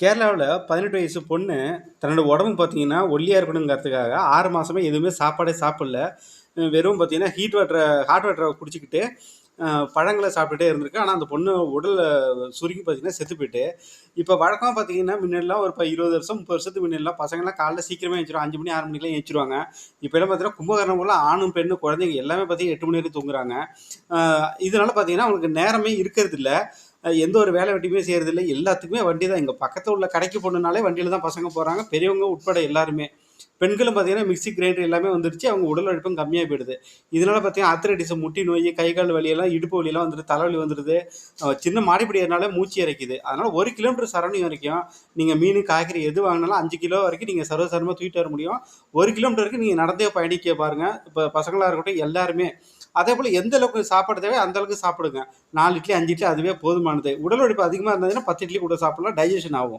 கேரளாவில் பதினெட்டு வயசு பொண்ணு தன்னோட உடம்பு பார்த்தீங்கன்னா ஒல்லியாக இருக்கணுங்கிறதுக்காக ஆறு மாதமே எதுவுமே சாப்பாடே சாப்பிடல. வெறும் பார்த்தீங்கன்னா ஹீட் வாட்டரை ஹாட் வாட்டரை குடிச்சிக்கிட்டு பழங்களை சாப்பிட்டுட்டே இருந்திருக்கு. ஆனால் அந்த பொண்ணு உடல் சுருங்கி பார்த்தீங்கன்னா செத்து போயிட்டு. இப்போ வழக்கமாக பார்த்தீங்கன்னா முன்னாடிலாம் ஒரு இப்போ இருபது வருஷம் முப்பது வருஷத்துக்கு முன்னாடிலாம் பசங்கள்லாம் காலைல சீக்கிரமே எழுந்திரும் அஞ்சு மணி ஆறு மணிக்கெலாம் எழுந்திருவாங்க இப்போ எல்லாம் பார்த்தீங்கன்னா கும்பகரணம் போல ஆணும் பெண்ணும் குழந்தைங்க எல்லாமே பார்த்தீங்கன்னா எட்டு மணி வரைக்கும் தூங்குறாங்க. இதனால பார்த்தீங்கன்னா அவங்களுக்கு நேரமே இருக்கிறது இல்லை. எந்த ஒரு வேலை வெட்டியுமே செய்கிறதில்ல எல்லாத்துக்குமே வண்டி தான் இங்கே பக்கத்தில் உள்ள கடைக்கு போகணுனாலே வண்டியில் தான் பசங்க போகிறாங்க பெரியவங்க உட்பட எல்லாருமே. பெண்களும் பார்த்தீங்கன்னா மிக்ஸி கிரைண்டர் எல்லாமே வந்துருச்சு. அவங்க உடல் உழைப்பும் கம்மியாக போயிடுது. இதனால பார்த்தீங்கன்னா ஆத்திரடிசம் முட்டி நோய் கை கால் வலியெல்லாம் இடுப்பு வலியெல்லாம் வந்துட்டு தலைவலி வந்துடுது சின்ன மாடிப்படியதுனால மூச்சு இறக்குது. அதனால் ஒரு கிலோமீட்டர் சரௌண்டிங் வரைக்கும் நீங்கள் மீன் காய்கறி எது வாங்கினாலும் அஞ்சு கிலோ வரைக்கும் நீங்கள் சர்வசாரமாக தூக்கிட்டு வர முடியும். ஒரு கிலோமீட்டருக்கு நீங்கள் நடந்தே பயணிக்க பாருங்கள் இப்போ பசங்களாக இருக்கட்டும் எல்லாருமே அதே போல் எந்த அளவுக்கு சாப்பாடு தேவை அந்த அளவுக்கு சாப்பிடுங்க. நாலு இட்லி அஞ்சு இட்லி அதுவே போதுமானது. உடல் உழைப்பு அதிகமாக இருந்ததுன்னா பத்து இட்லி கூட சாப்பிடலாம் டைஜஷன் ஆகும்.